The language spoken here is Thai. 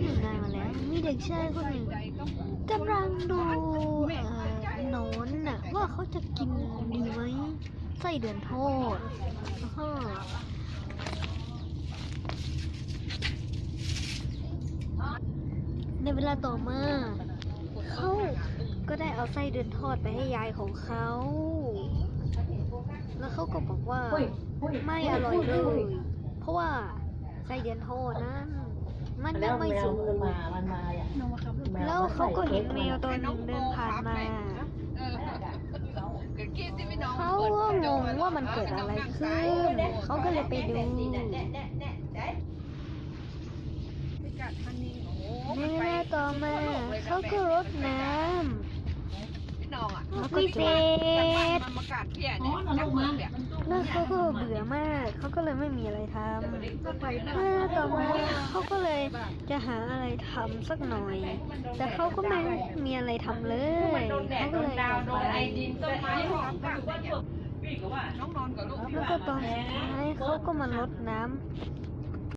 หนึ่งนานมาแล้ว มีเด็กชายคนหนึ่งกำลังดูเอ่อหนอนน่ะว่าเขาจะกินดีไหมไส้เดือนทอดอ้าในเวลาต่อมาเขาก็ได้เอาไส้เดือนทอดไปให้ยายของเขา แล้วเขาก็บอกว่าไม่อร่อยเลย เพราะว่าไส้เดือนทอดนั้น มันยังไม่สุกมันมา มันมาอะแล้วเขาก็เห็นแมวตัวหนึ่งเดินผ่านมา เขาก็งงว่ามันเกิดอะไรขึ้น เขาก็เลยไปดูในเวลาต่อมาเขาก็รดน้ำแล้วก็เสร็จอ๋อมันลงมาแล้วเขาก็เบื่อมาก เขาก็เลยไม่มีอะไรทำเมื่อต่อมาเขาก็เลย จะหาอะไรทำสักหน่อย แต่เขาก็ไม่มีอะไรทำเลยเขาก็เลยออกไปแล้วก็ตอนสุดท้ายเขาก็มาลดน้ำ